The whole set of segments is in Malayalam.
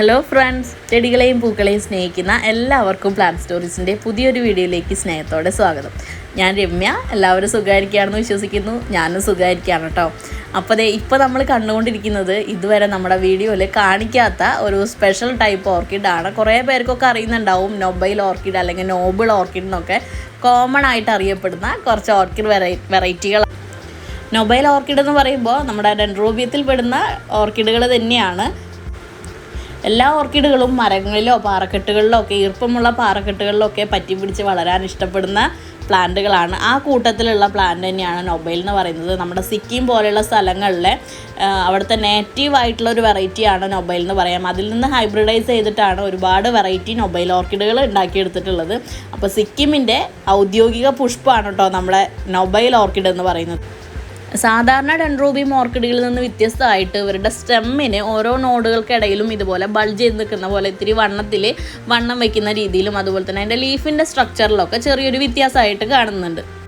ഹലോ ഫ്രണ്ട്സ് ചെടികളെയും പൂക്കളെയും സ്നേഹിക്കുന്ന എല്ലാവർക്കും പ്ലാൻ സ്റ്റോറീസിന്റെ പുതിയൊരു വീഡിയോയിലേക്ക് സ്നേഹത്തോടെ സ്വാഗതം. ഞാൻ രമ്യ. എല്ലാവരും സുഖമായിരിക്കുകയാണെന്ന് വിശ്വസിക്കുന്നു. ഞാനും സുഖമായിരിക്കുകയാണ് കേട്ടോ. അപ്പോൾ അതെ ഇപ്പോൾ നമ്മൾ കണ്ടുകൊണ്ടിരിക്കുന്നത് ഇതുവരെ നമ്മുടെ വീഡിയോയിൽ കാണിക്കാത്ത ഒരു സ്പെഷ്യൽ ടൈപ്പ് ഓർക്കിഡാണ് കുറേ പേർക്കൊക്കെ അറിയുന്നുണ്ടാവും നൊബൈൽ ഓർക്കിഡ് അല്ലെങ്കിൽ നോബിൾ ഓർക്കിഡ് എന്നൊക്കെ. കോമൺ ആയിട്ട് അറിയപ്പെടുന്ന കുറച്ച് ഓർക്കിഡ് വെറൈ വെറൈറ്റികൾ നൊബൈൽ ഓർക്കിഡ് എന്ന് പറയുമ്പോൾ നമ്മുടെ ഡെൻഡ്രോബിയത്തിൽ പെടുന്ന ഓർക്കിഡുകൾ തന്നെയാണ്. എല്ലാ ഓർക്കിഡുകളും മരങ്ങളിലോ പാറക്കെട്ടുകളിലോ ഒക്കെ ഈർപ്പമുള്ള പാറക്കെട്ടുകളിലോ ഒക്കെ പറ്റി പിടിച്ച് വളരാൻ ഇഷ്ടപ്പെടുന്ന പ്ലാന്റുകളാണ്. ആ കൂട്ടത്തിലുള്ള പ്ലാന്റ് തന്നെയാണ് നൊബൈൽ എന്ന് പറയുന്നത്. നമ്മുടെ സിക്കിം പോലെയുള്ള സ്ഥലങ്ങളിലെ അവിടുത്തെ നേറ്റീവ് ആയിട്ടുള്ള ഒരു വെറൈറ്റിയാണ് നൊബൈൽ എന്ന് പറയാം. അതിൽ നിന്ന് ഹൈബ്രിഡൈസ് ചെയ്തിട്ടാണ് ഒരുപാട് വെറൈറ്റി നൊബൈൽ ഓർക്കിഡുകൾ ഉണ്ടാക്കിയെടുത്തിട്ടുള്ളത്. അപ്പോൾ സിക്കിമിന്റെ ഔദ്യോഗിക പുഷ്പമാണ് കേട്ടോ നമ്മുടെ നൊബൈൽ ഓർക്കിഡ് എന്ന് പറയുന്നത്. സാധാരണ ഡെൻഡ്രോബിയം ഓർക്കിഡുകളിൽ നിന്ന് വ്യത്യസ്തമായിട്ട് ഇവരുടെ സ്റ്റെമ്മിന് ഓരോ നോഡുകൾക്കിടയിലും ഇതുപോലെ ബൾജ് ചെയ്ത് നിൽക്കുന്ന പോലെ ഇത്തിരി വണ്ണത്തിൽ വണ്ണം വയ്ക്കുന്ന രീതിയിലും അതുപോലെ തന്നെ അതിന്റെ ലീഫിന്റെ സ്ട്രക്ചറിലൊക്കെ ചെറിയൊരു വ്യത്യാസമായിട്ട് കാണുന്നുണ്ട്.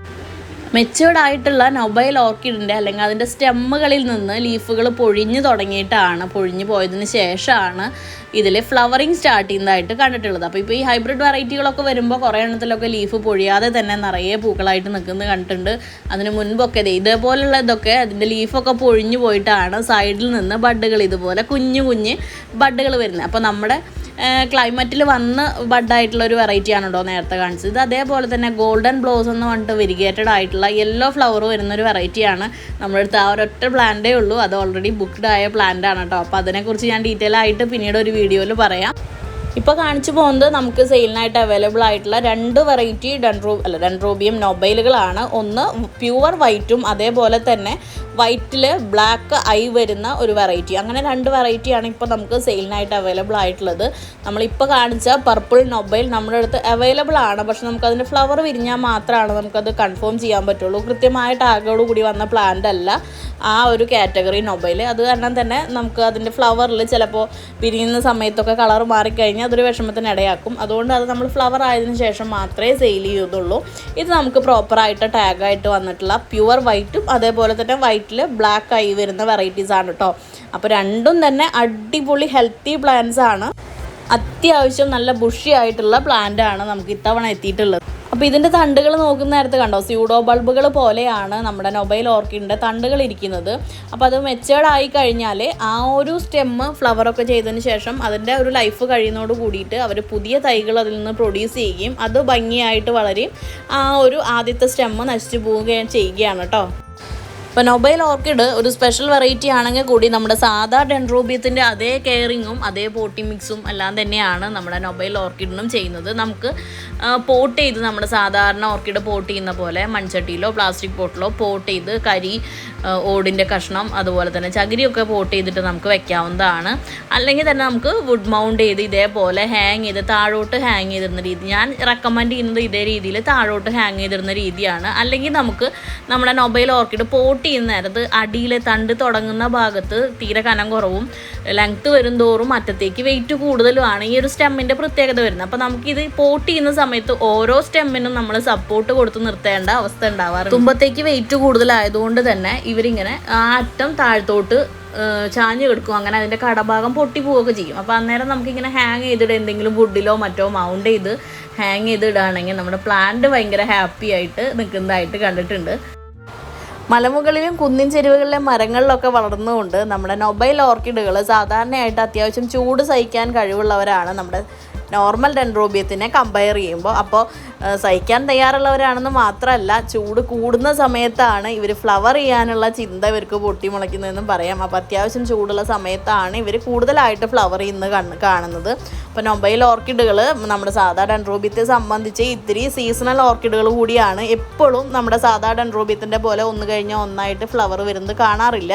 മെച്ചുവേർഡ് ആയിട്ടുള്ള നൊബൈൽ ഓർക്കിഡിന്റെ അല്ലെങ്കിൽ അതിന്റെ സ്റ്റെമ്മുകളിൽ നിന്ന് ലീഫുകൾ പൊഴിഞ്ഞു തുടങ്ങിയിട്ടാണ് പൊഴിഞ്ഞു പോയതിന് ശേഷമാണ് ഇതിൽ ഫ്ലവറിങ് സ്റ്റാർട്ട് ചെയ്യുന്നതായിട്ട് കണ്ടിട്ടുള്ളത്. അപ്പോൾ ഇപ്പോൾ ഈ ഹൈബ്രിഡ് വെറൈറ്റികളൊക്കെ വരുമ്പോൾ കുറേ എണ്ണത്തിലൊക്കെ ലീഫ് പൊഴിയാതെ തന്നെ നിറയെ പൂക്കളായിട്ട് നിൽക്കുന്നത് കണ്ടിട്ടുണ്ട്. അതിന് മുൻപൊക്കെ ഇതേപോലുള്ള ഇതൊക്കെ അതിന്റെ ലീഫൊക്കെ പൊഴിഞ്ഞു പോയിട്ടാണ് സൈഡിൽ നിന്ന് ബഡ്ഡുകൾ ഇതുപോലെ കുഞ്ഞു കുഞ്ഞ് ബഡ്ഡുകൾ വരുന്നത്. അപ്പോൾ നമ്മുടെ ക്ലൈമറ്റിൽ വന്ന് ബഡായിട്ടുള്ള ഒരു വെറൈറ്റിയാണ് കേട്ടോ നേരത്തെ കാണിച്ചത്. ഇത് അതേപോലെ തന്നെ ഗോൾഡൻ ബ്ലൗസ് എന്ന് പറഞ്ഞിട്ട് വെരിഗേറ്റഡ് ആയിട്ടുള്ള യെല്ലോ ഫ്ലവർ വരുന്നൊരു വെറൈറ്റിയാണ് നമ്മുടെ അടുത്ത് ആ ഒരൊറ്റ പ്ലാന്റേ ഉള്ളൂ. അത് ഓൾറെഡി ബുക്ക്ഡ് ആയ പ്ലാന്റ് ആണ് കേട്ടോ അപ്പോൾ അതിനെക്കുറിച്ച് ഞാൻ ഡീറ്റെയിൽ ആയിട്ട് പിന്നീട് ഒരു വീഡിയോയിൽ പറയാം. ഇപ്പോൾ കാണിച്ചു പോകുന്നത് നമുക്ക് സെയിലിനായിട്ട് അവൈലബിൾ ആയിട്ടുള്ള രണ്ട് വെറൈറ്റി ഡൺറോ അല്ല ഡെൻഡ്രോബിയം നൊബൈലുകളാണ് ഒന്ന് പ്യുവർ വൈറ്റും അതേപോലെ തന്നെ വൈറ്റിൽ ബ്ലാക്ക് ഐ വരുന്ന ഒരു വെറൈറ്റി അങ്ങനെ രണ്ട് വെറൈറ്റിയാണ് ഇപ്പോൾ നമുക്ക് സെയിലിനായിട്ട് അവൈലബിൾ ആയിട്ടുള്ളത്. നമ്മളിപ്പോൾ കാണിച്ച പർപ്പിൾ നൊബൈൽ നമ്മുടെ അടുത്ത് അവൈലബിൾ ആണ്. പക്ഷെ നമുക്കതിന്റെ ഫ്ലവർ വിരിഞ്ഞാൽ മാത്രമാണ് നമുക്കത് കൺഫേം ചെയ്യാൻ പറ്റുള്ളൂ. കൃത്യമായ ടാഗോട് കൂടി വന്ന പ്ലാന്റ് അല്ല ആ ഒരു കാറ്റഗറി നൊബൈൽ അത് കാരണം തന്നെ നമുക്ക് അതിന്റെ ഫ്ലവറിൽ ചിലപ്പോൾ വിരിയുന്ന സമയത്തൊക്കെ കളർ മാറിക്കഴിഞ്ഞാൽ അതൊരു വിഷമത്തിന് ഇടയാക്കും. അതുകൊണ്ട് അത് നമ്മൾ ഫ്ലവർ ആയതിന് ശേഷം മാത്രമേ സെയിൽ ചെയ്യുന്നുള്ളൂ ഇത് നമുക്ക് പ്രോപ്പറായിട്ട് ടാഗായിട്ട് വന്നിട്ടുള്ള പ്യുവർ വൈറ്റും അതേപോലെ തന്നെ വൈറ്റിൽ ബ്ലാക്ക് ആയി വരുന്ന വെറൈറ്റീസ് ആണ് കേട്ടോ അപ്പോൾ രണ്ടും തന്നെ അടിപൊളി ഹെൽത്തി പ്ലാന്റ്സ് ആണ്. അത്യാവശ്യം നല്ല ബുഷി ആയിട്ടുള്ള പ്ലാന്റ് ആണ് നമുക്ക് ഇത്തവണ എത്തിയിട്ടുള്ളത്. അപ്പോൾ ഇതിന്റെ തണ്ടുകൾ നോക്കുന്ന നേരത്തെ കണ്ടോ? സ്യൂഡോ ബൾബുകൾ പോലെയാണ് നമ്മുടെ നൊബൈൽ ഓർക്കിഡിന്റെ തണ്ടുകൾ ഇരിക്കുന്നത്. അപ്പോൾ അത് മെച്ചേർഡ് ആയി കഴിഞ്ഞാൽ ആ ഒരു സ്റ്റെമ്മ് ഫ്ലവറൊക്കെ ചെയ്തതിന് ശേഷം അതിന്റെ ഒരു ലൈഫ് കഴിയുന്നതോട് കൂടിയിട്ട് അവർ പുതിയ തൈകൾ അതിൽ നിന്ന് പ്രൊഡ്യൂസ് ചെയ്യുകയും അത് ഭംഗിയായിട്ട് വളരെയും ആ ഒരു ആദ്യത്തെ സ്റ്റെമ്മ് നശിച്ചു പോവുകയും ചെയ്യുകയാണ് കേട്ടോ ഇപ്പോൾ നൊബൈൽ ഓർക്കിഡ് ഒരു സ്പെഷ്യൽ വെറൈറ്റി ആണെങ്കിൽ കൂടി നമ്മുടെ സാധാ ഡെൻഡ്രോബിയത്തിന്റെ അതേ കെയറിങ്ങും അതേ പോട്ടി മിക്സും എല്ലാം തന്നെയാണ് നമ്മുടെ നൊബൈൽ ഓർക്കിഡിനും ചെയ്യുന്നത്. നമുക്ക് പോട്ട് ചെയ്ത് നമ്മുടെ സാധാരണ ഓർക്കിഡ് പോട്ട് ചെയ്യുന്ന പോലെ മൺചട്ടിയിലോ പ്ലാസ്റ്റിക് പോട്ടിലോ പോട്ട് ചെയ്ത് കരി ഓടിന്റെ കഷ്ണം അതുപോലെ തന്നെ ചകിരിയൊക്കെ പോട്ട് ചെയ്തിട്ട് നമുക്ക് വെക്കാവുന്നതാണ്. അല്ലെങ്കിൽ തന്നെ നമുക്ക് വുഡ് മൗണ്ട് ചെയ്ത് ഇതേപോലെ ഹാങ് ചെയ്ത് താഴോട്ട് ഹാങ് ചെയ്തിരുന്ന രീതി ഞാൻ റെക്കമെൻഡ് ചെയ്യുന്നത് ഇതേ രീതിയിൽ താഴോട്ട് ഹാങ് ചെയ്തിരുന്ന രീതിയാണ്. അല്ലെങ്കിൽ നമുക്ക് നമ്മുടെ നൊബൈൽ ഓർക്കിഡ് പോട്ട് ചെയ്യുന്ന നേരത്ത് അടിയിലെ തണ്ട് തുടങ്ങുന്ന ഭാഗത്ത് തീരെ കനം കുറവും ലെങ്ത്ത് വരും തോറും അറ്റത്തേക്ക് വെയിറ്റ് കൂടുതലുമാണ് ഈ ഒരു സ്റ്റെമ്മിന്റെ പ്രത്യേകത വരുന്നത്. അപ്പോൾ നമുക്കിത് പോട്ട് ചെയ്യുന്ന സമയത്ത് ഓരോ സ്റ്റെമ്മിനും നമ്മൾ സപ്പോർട്ട് കൊടുത്ത് നിർത്തേണ്ട അവസ്ഥ ഉണ്ടാവാറ് തുമ്പത്തേക്ക് വെയിറ്റ് കൂടുതലായതുകൊണ്ട് തന്നെ ഇവരിങ്ങനെ ആ അറ്റം താഴ്ത്തോട്ട് ചാഞ്ഞു കിടക്കും. അങ്ങനെ അതിന്റെ കടഭാഗം പൊട്ടി പോവുകയൊക്കെ ചെയ്യും. അപ്പോൾ അന്നേരം നമുക്കിങ്ങനെ ഹാങ് ചെയ്തിട്ട് എന്തെങ്കിലും വുഡിലോ മറ്റോ മൗണ്ട് ചെയ്ത് ഹാങ് ചെയ്ത് ഇടുകയാണെങ്കിൽ നമ്മുടെ പ്ലാന്റ് ഭയങ്കര ഹാപ്പി ആയിട്ട് നിൽക്കുന്നതായിട്ട് കണ്ടിട്ടുണ്ട്. മലമുകളിലും കുന്നിൻ ചെരുവുകളിലെ മരങ്ങളിലൊക്കെ വളർന്നുകൊണ്ട് നമ്മുടെ നൊബൈൽ ഓർക്കിഡുകൾ സാധാരണയായിട്ട് അത്യാവശ്യം ചൂട് സഹിക്കാൻ കഴിവുള്ളവരാണ് നമ്മുടെ നോർമൽ ഡെൻഡ്രോബിയത്തിനെ കമ്പയർ ചെയ്യുമ്പോൾ അപ്പോൾ സഹിക്കാൻ തയ്യാറുള്ളവരാണെന്ന് മാത്രമല്ല ചൂട് കൂടുന്ന സമയത്താണ് ഇവർ ഫ്ലവർ ചെയ്യാനുള്ള ചിന്ത ഇവർക്ക് പൊട്ടിമുളയ്ക്കുന്നതെന്നും പറയാം. അപ്പോൾ അത്യാവശ്യം ചൂടുള്ള സമയത്താണ് ഇവർ കൂടുതലായിട്ട് ഫ്ലവർ ചെയ്യുന്നത് കാണുന്നത്. അപ്പോൾ നൊബൈൽ ഓർക്കിഡുകൾ നമ്മുടെ സാധാ ഡെൻഡ്രോബിയത്തെ സംബന്ധിച്ച് ഇത്തിരി സീസണൽ ഓർക്കിഡുകൾ കൂടിയാണ്. എപ്പോഴും നമ്മുടെ സാധാ ഡെൻഡ്രോബിയത്തിന്റെ പോലെ ഒന്ന് കഴിഞ്ഞാൽ ഒന്നായിട്ട് ഫ്ലവർ വരുന്നത് കാണാറില്ല.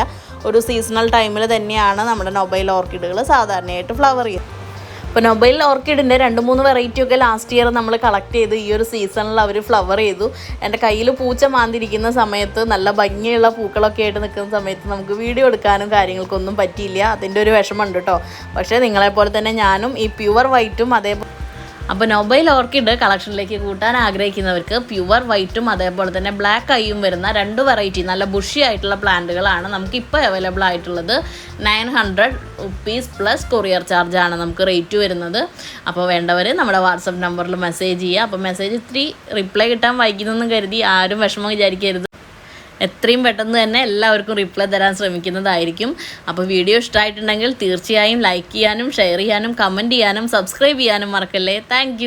ഒരു സീസണൽ ടൈമിൽ തന്നെയാണ് നമ്മുടെ നൊബൈൽ ഓർക്കിഡുകൾ സാധാരണയായിട്ട് ഫ്ലവർ ചെയ്യുന്നത്. ഇപ്പോൾ നൊബൈൽ ഓർക്കിഡിന്റെ രണ്ട് മൂന്ന് വെറൈറ്റി ഒക്കെ ലാസ്റ്റ് ഇയർ നമ്മൾ കളക്ട് ചെയ്ത് ഈ ഒരു സീസണിൽ അവർ ഫ്ലവർ ചെയ്തു. എന്റെ കയ്യിൽ പൂച്ച മാന്തിരിക്കുന്ന സമയത്ത് നല്ല ഭംഗിയുള്ള പൂക്കളൊക്കെ ആയിട്ട് നിൽക്കുന്ന സമയത്ത് നമുക്ക് വീഡിയോ എടുക്കാനും കാര്യങ്ങൾക്കൊന്നും പറ്റിയില്ല. അതിന്റെ ഒരു വിഷമമുണ്ട് കേട്ടോ പക്ഷേ നിങ്ങളെപ്പോലെ തന്നെ ഞാനും ഈ പ്യുവർ വൈറ്റും അതേപോലെ അപ്പോൾ നൊബൈൽ ഓർക്കിഡ് കളക്ഷനിലേക്ക് കൂട്ടാൻ ആഗ്രഹിക്കുന്നവർക്ക് പ്യുവർ വൈറ്റും അതേപോലെ തന്നെ ബ്ലാക്ക് ഐയും വരുന്ന രണ്ട് വെറൈറ്റി നല്ല ബുഷി ആയിട്ടുള്ള പ്ലാന്റുകളാണ് നമുക്ക് ഇപ്പോൾ അവൈലബിൾ ആയിട്ടുള്ളത്. Nine hundred rupees plus courier ചാർജാണ് നമുക്ക് റേറ്റ് വരുന്നത്. അപ്പോൾ വേണ്ടവർ നമ്മുടെ വാട്സപ്പ് നമ്പറിൽ മെസ്സേജ് ചെയ്യുക. അപ്പോൾ മെസ്സേജ് ഇത്തിരി റിപ്ലൈ കിട്ടാൻ വൈകുന്നെന്ന് കരുതി ആരും വിഷമം വിചാരിക്കരുത്. എത്രയും പെട്ടെന്ന് തന്നെ എല്ലാവർക്കും റിപ്ലൈ തരാൻ ശ്രമിക്കുന്നതായിരിക്കും. അപ്പോൾ വീഡിയോ ഇഷ്ടമായിട്ടുണ്ടെങ്കിൽ തീർച്ചയായും ലൈക്ക് ചെയ്യാനും ഷെയർ ചെയ്യാനും കമന്റ് ചെയ്യാനും സബ്സ്ക്രൈബ് ചെയ്യാനും മറക്കല്ലേ. താങ്ക്